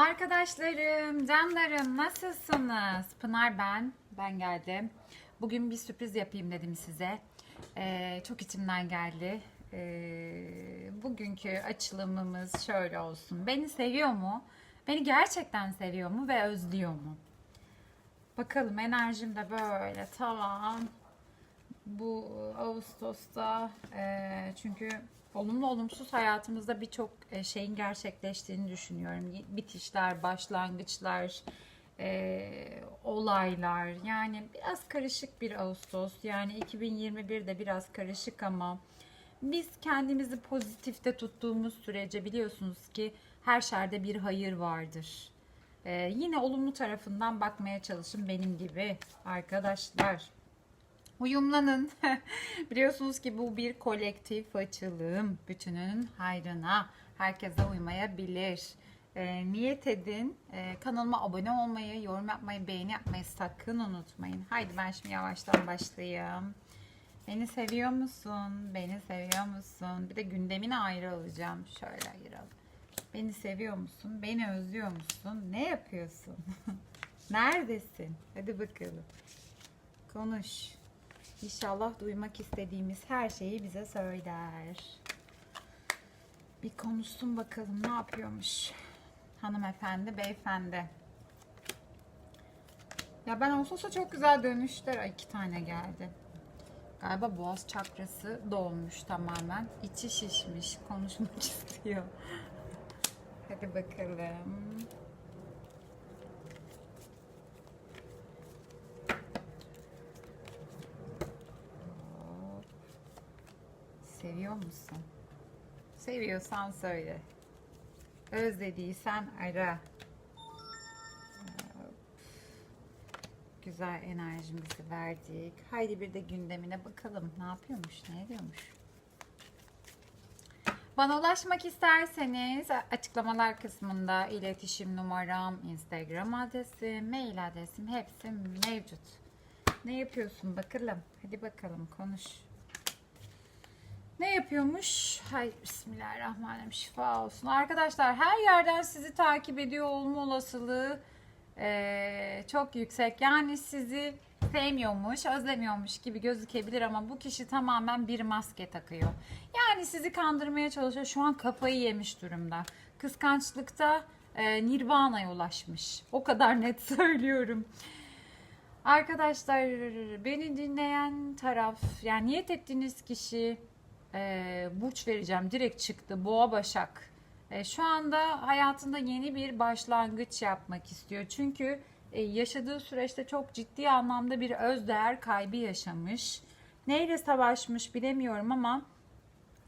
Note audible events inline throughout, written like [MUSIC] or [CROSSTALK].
Arkadaşlarım, canlarım nasılsınız? Pınar ben, ben geldim. Bugün bir sürpriz yapayım dedim size. Ee, çok içimden geldi. Ee, bugünkü açılımımız şöyle olsun. Beni seviyor mu? Beni gerçekten seviyor mu ve özlüyor mu? Bakalım enerjim de böyle tamam. Bu Ağustos'ta e, çünkü olumlu olumsuz hayatımızda birçok e, şeyin gerçekleştiğini düşünüyorum. Bitişler, başlangıçlar, e, olaylar yani biraz karışık bir Ağustos. Yani 2021'de biraz karışık ama biz kendimizi pozitifte tuttuğumuz sürece biliyorsunuz ki her şerde bir hayır vardır. E, yine olumlu tarafından bakmaya çalışın benim gibi arkadaşlar. Uyumlanın. [LAUGHS] Biliyorsunuz ki bu bir kolektif açılım. Bütünün hayrına. Herkese uymayabilir. E, niyet edin. E, kanalıma abone olmayı, yorum yapmayı, beğeni yapmayı sakın unutmayın. Haydi ben şimdi yavaştan başlayayım. Beni seviyor musun? Beni seviyor musun? Bir de gündemini ayrı alacağım. Şöyle ayıralım. Beni seviyor musun? Beni özlüyor musun? Ne yapıyorsun? [LAUGHS] Neredesin? Hadi bakalım. Konuş. İnşallah duymak istediğimiz her şeyi bize söyler. Bir konuşsun bakalım ne yapıyormuş. Hanımefendi, beyefendi. Ya ben olsa çok güzel dönüşler. Ay, iki tane geldi. Galiba boğaz çakrası dolmuş tamamen. İçi şişmiş. Konuşmak [LAUGHS] istiyor. Hadi bakalım. Seviyor musun? Seviyorsan söyle. Özlediysen ara. Güzel enerjimizi verdik. Haydi bir de gündemine bakalım. Ne yapıyormuş, ne ediyormuş? Bana ulaşmak isterseniz açıklamalar kısmında iletişim numaram, Instagram adresim, mail adresim hepsi mevcut. Ne yapıyorsun bakalım? Hadi bakalım konuş. Ne yapıyormuş? Hay Bismillahirrahmanirrahim. Şifa olsun. Arkadaşlar her yerden sizi takip ediyor olma olasılığı eee, çok yüksek. Yani sizi sevmiyormuş, özlemiyormuş gibi gözükebilir ama bu kişi tamamen bir maske takıyor. Yani sizi kandırmaya çalışıyor. Şu an kafayı yemiş durumda. Kıskançlıkta eee Nirvana'ya ulaşmış. O kadar net [LAUGHS] söylüyorum. Arkadaşlar beni dinleyen taraf yani niyet ettiğiniz kişi e, burç vereceğim direkt çıktı boğa başak E, şu anda hayatında yeni bir başlangıç yapmak istiyor çünkü e, yaşadığı süreçte çok ciddi anlamda bir özdeğer kaybı yaşamış neyle savaşmış bilemiyorum ama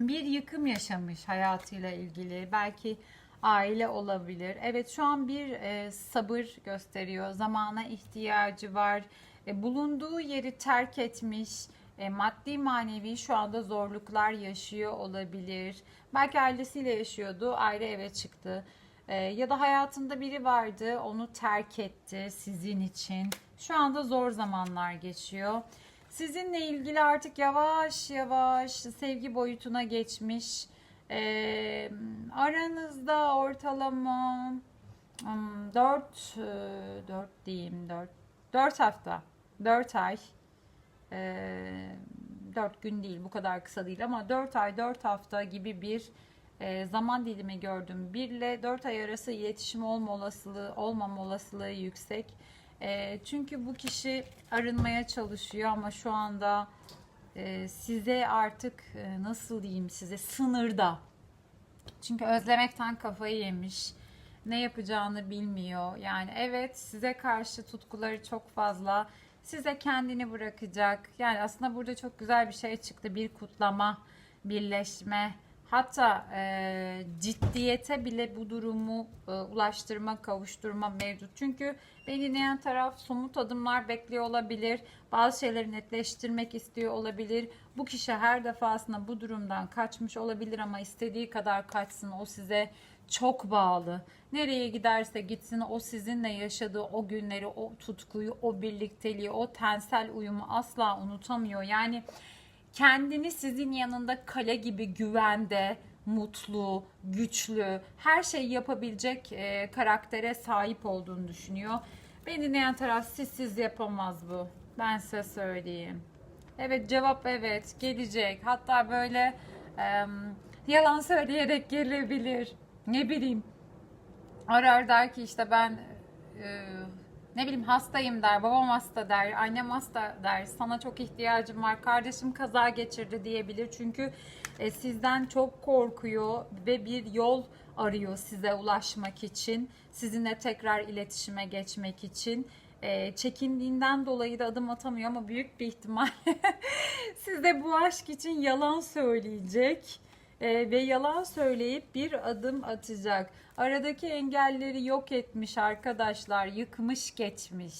bir yıkım yaşamış hayatıyla ilgili. Belki aile olabilir. Evet şu an bir e, sabır gösteriyor. Zamana ihtiyacı var. E, bulunduğu yeri terk etmiş. E, maddi manevi şu anda zorluklar yaşıyor olabilir. Belki ailesiyle yaşıyordu. Ayrı eve çıktı. E, ya da hayatında biri vardı. Onu terk etti sizin için. Şu anda zor zamanlar geçiyor. Sizinle ilgili artık yavaş yavaş sevgi boyutuna geçmiş. Ee, aranızda ortalama 4 4 diyeyim 4 4 hafta 4 ay e, 4 gün değil bu kadar kısa değil ama 4 ay 4 hafta gibi bir zaman dilimi gördüm. 1 ile 4 ay arası iletişim olma olasılığı olmama olasılığı yüksek. Çünkü bu kişi arınmaya çalışıyor ama şu anda size artık nasıl diyeyim size sınırda. Çünkü özlemekten kafayı yemiş. Ne yapacağını bilmiyor. Yani evet size karşı tutkuları çok fazla. Size kendini bırakacak. Yani aslında burada çok güzel bir şey çıktı. Bir kutlama, birleşme. Hatta e, ciddiyete bile bu durumu e, ulaştırma, kavuşturma mevcut. Çünkü beni dinleyen taraf somut adımlar bekliyor olabilir. Bazı şeyleri netleştirmek istiyor olabilir. Bu kişi her defasında bu durumdan kaçmış olabilir ama istediği kadar kaçsın. O size çok bağlı. Nereye giderse gitsin o sizinle yaşadığı o günleri, o tutkuyu, o birlikteliği, o tensel uyumu asla unutamıyor. Yani kendini sizin yanında kale gibi güvende, mutlu, güçlü, her şeyi yapabilecek e, karaktere sahip olduğunu düşünüyor. Beni dinleyen taraf sizsiz yapamaz bu. Ben size söyleyeyim. Evet cevap evet gelecek. Hatta böyle em, yalan söyleyerek gelebilir. Ne bileyim arar der ki işte ben e, ne bileyim hastayım der, babam hasta der, annem hasta der, sana çok ihtiyacım var, kardeşim kaza geçirdi diyebilir. Çünkü e, sizden çok korkuyor ve bir yol arıyor size ulaşmak için, sizinle tekrar iletişime geçmek için. E, çekindiğinden dolayı da adım atamıyor ama büyük bir ihtimal [LAUGHS] size bu aşk için yalan söyleyecek. Ee, ve yalan söyleyip bir adım atacak. Aradaki engelleri yok etmiş arkadaşlar, yıkmış geçmiş.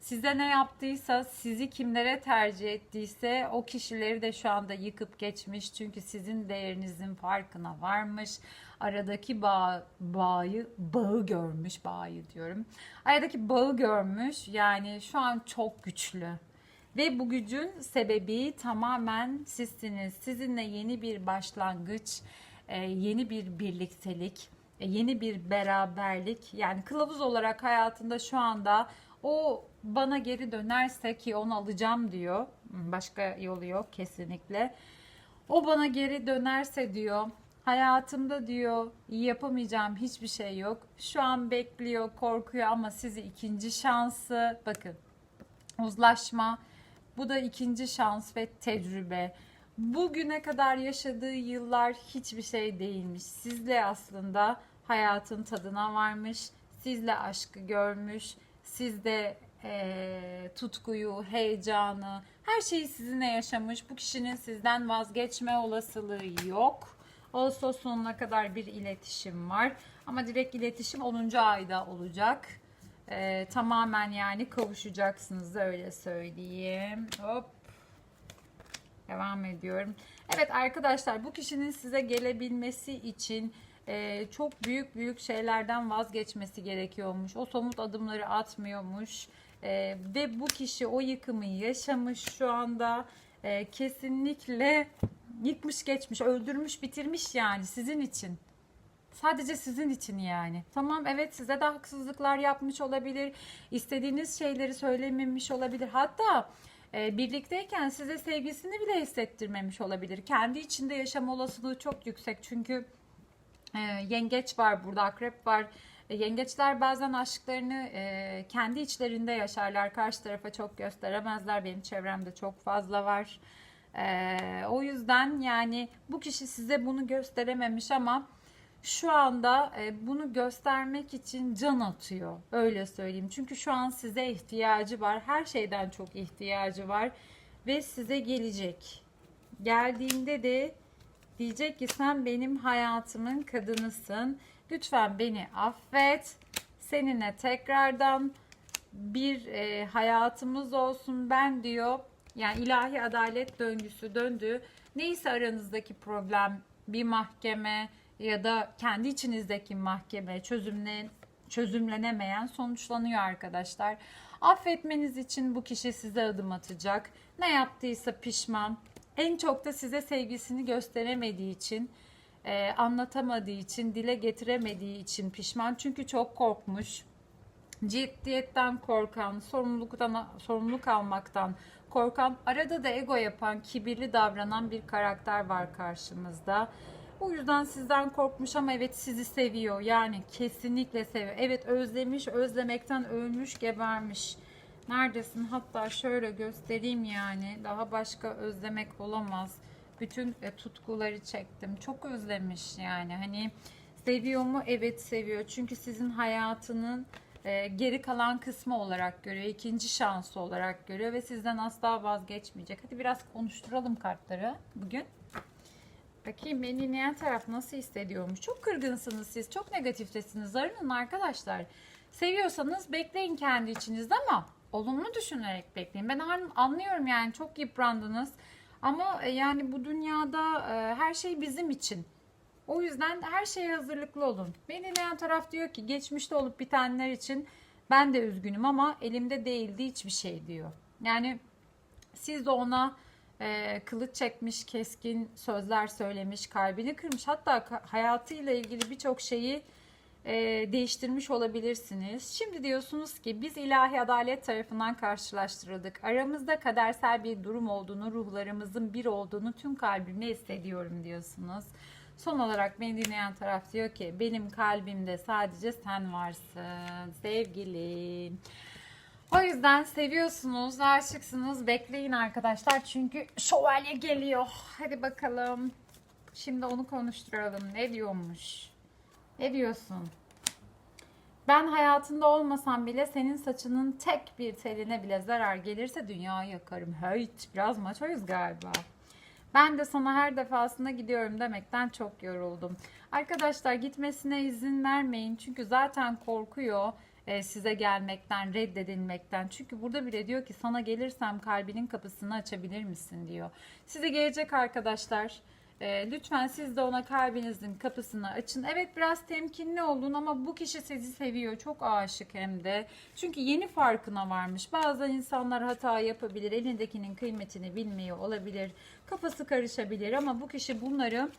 Size ne yaptıysa, sizi kimlere tercih ettiyse o kişileri de şu anda yıkıp geçmiş. Çünkü sizin değerinizin farkına varmış. Aradaki bağ, bağı, bağı görmüş, bağı diyorum. Aradaki bağı görmüş. Yani şu an çok güçlü. Ve bu gücün sebebi tamamen sizsiniz. Sizinle yeni bir başlangıç, e, yeni bir birliktelik, e, yeni bir beraberlik. Yani kılavuz olarak hayatında şu anda o bana geri dönerse ki onu alacağım diyor. Başka yolu yok kesinlikle. O bana geri dönerse diyor. Hayatımda diyor yapamayacağım hiçbir şey yok. Şu an bekliyor, korkuyor ama sizi ikinci şansı bakın uzlaşma. Bu da ikinci şans ve tecrübe. Bugüne kadar yaşadığı yıllar hiçbir şey değilmiş. Sizle aslında hayatın tadına varmış. Sizle aşkı görmüş. Sizde eee, tutkuyu, heyecanı, her şeyi sizinle yaşamış. Bu kişinin sizden vazgeçme olasılığı yok. Ağustos sonuna kadar bir iletişim var. Ama direkt iletişim 10. ayda olacak. Ee, tamamen yani kavuşacaksınız öyle söyleyeyim. Hop. Devam ediyorum. Evet arkadaşlar bu kişinin size gelebilmesi için e, çok büyük büyük şeylerden vazgeçmesi gerekiyormuş. O somut adımları atmıyormuş. E, ve bu kişi o yıkımı yaşamış şu anda. E, kesinlikle yıkmış geçmiş, öldürmüş, bitirmiş yani sizin için. Sadece sizin için yani. Tamam evet size de haksızlıklar yapmış olabilir. İstediğiniz şeyleri söylememiş olabilir. Hatta e, birlikteyken size sevgisini bile hissettirmemiş olabilir. Kendi içinde yaşam olasılığı çok yüksek. Çünkü e, yengeç var burada, akrep var. E, yengeçler bazen aşklarını e, kendi içlerinde yaşarlar. Karşı tarafa çok gösteremezler. Benim çevremde çok fazla var. E, o yüzden yani bu kişi size bunu gösterememiş ama şu anda e, bunu göstermek için can atıyor. Öyle söyleyeyim. Çünkü şu an size ihtiyacı var. Her şeyden çok ihtiyacı var. Ve size gelecek. Geldiğinde de diyecek ki sen benim hayatımın kadınısın. Lütfen beni affet. Seninle tekrardan bir e, hayatımız olsun ben diyor. Yani ilahi adalet döngüsü döndü. Neyse aranızdaki problem bir mahkeme ya da kendi içinizdeki mahkeme çözümle, çözümlenemeyen sonuçlanıyor arkadaşlar. Affetmeniz için bu kişi size adım atacak. Ne yaptıysa pişman. En çok da size sevgisini gösteremediği için, e, anlatamadığı için, dile getiremediği için pişman. Çünkü çok korkmuş. Ciddiyetten korkan, sorumluluktan sorumluluk almaktan korkan, arada da ego yapan, kibirli davranan bir karakter var karşımızda. O yüzden sizden korkmuş ama evet sizi seviyor. Yani kesinlikle seviyor. Evet özlemiş, özlemekten ölmüş, gebermiş. Neredesin? Hatta şöyle göstereyim yani. Daha başka özlemek olamaz. Bütün e, tutkuları çektim. Çok özlemiş yani. Hani seviyor mu? Evet seviyor. Çünkü sizin hayatının e, geri kalan kısmı olarak görüyor. ikinci şansı olarak görüyor ve sizden asla vazgeçmeyecek. Hadi biraz konuşturalım kartları bugün. Bakayım beni dinleyen taraf nasıl hissediyormuş. Çok kırgınsınız siz. Çok negatiftesiniz. Arının arkadaşlar. Seviyorsanız bekleyin kendi içinizde ama olumlu düşünerek bekleyin. Ben an- anlıyorum yani çok yıprandınız. Ama e, yani bu dünyada e, her şey bizim için. O yüzden her şeye hazırlıklı olun. Beni dinleyen taraf diyor ki geçmişte olup bitenler için ben de üzgünüm ama elimde değildi hiçbir şey diyor. Yani siz de ona e, kılıç çekmiş, keskin sözler söylemiş, kalbini kırmış. Hatta hayatıyla ilgili birçok şeyi e, değiştirmiş olabilirsiniz. Şimdi diyorsunuz ki biz ilahi adalet tarafından karşılaştırıldık. Aramızda kadersel bir durum olduğunu, ruhlarımızın bir olduğunu tüm kalbimle hissediyorum diyorsunuz. Son olarak beni dinleyen taraf diyor ki benim kalbimde sadece sen varsın sevgilim. O yüzden seviyorsunuz, aşıksınız. Bekleyin arkadaşlar çünkü şövalye geliyor. Hadi bakalım. Şimdi onu konuşturalım. Ne diyormuş? Ne diyorsun? Ben hayatında olmasam bile senin saçının tek bir teline bile zarar gelirse dünyayı yakarım. Hayt, biraz maçoyuz galiba. Ben de sana her defasında gidiyorum demekten çok yoruldum. Arkadaşlar gitmesine izin vermeyin. Çünkü zaten korkuyor size gelmekten, reddedilmekten. Çünkü burada bile diyor ki sana gelirsem kalbinin kapısını açabilir misin diyor. Size gelecek arkadaşlar. E, lütfen siz de ona kalbinizin kapısını açın. Evet biraz temkinli olun ama bu kişi sizi seviyor. Çok aşık hem de. Çünkü yeni farkına varmış. Bazen insanlar hata yapabilir. Elindekinin kıymetini bilmiyor olabilir. Kafası karışabilir ama bu kişi bunları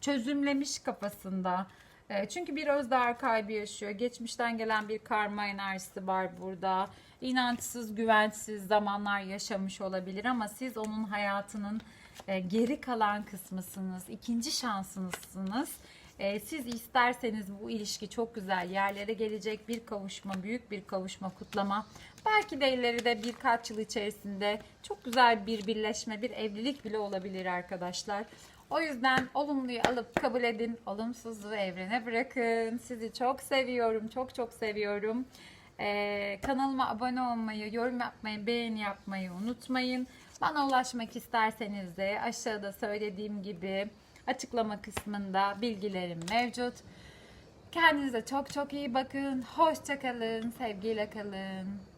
çözümlemiş kafasında. E, Çünkü bir özdeğer kaybı yaşıyor. Geçmişten gelen bir karma enerjisi var burada. İnançsız, güvensiz zamanlar yaşamış olabilir ama siz onun hayatının e, geri kalan kısmısınız. ikinci şansınızsınız. E, Siz isterseniz bu ilişki çok güzel yerlere gelecek bir kavuşma, büyük bir kavuşma, kutlama. Belki de ileride birkaç yıl içerisinde çok güzel bir birleşme, bir evlilik bile olabilir arkadaşlar. O yüzden olumluyu alıp kabul edin, olumsuzluğu evrene bırakın. Sizi çok seviyorum, çok çok seviyorum. Ee, kanalıma abone olmayı, yorum yapmayı, beğeni yapmayı unutmayın. Bana ulaşmak isterseniz de aşağıda söylediğim gibi açıklama kısmında bilgilerim mevcut. Kendinize çok çok iyi bakın. Hoşça kalın, sevgiyle kalın.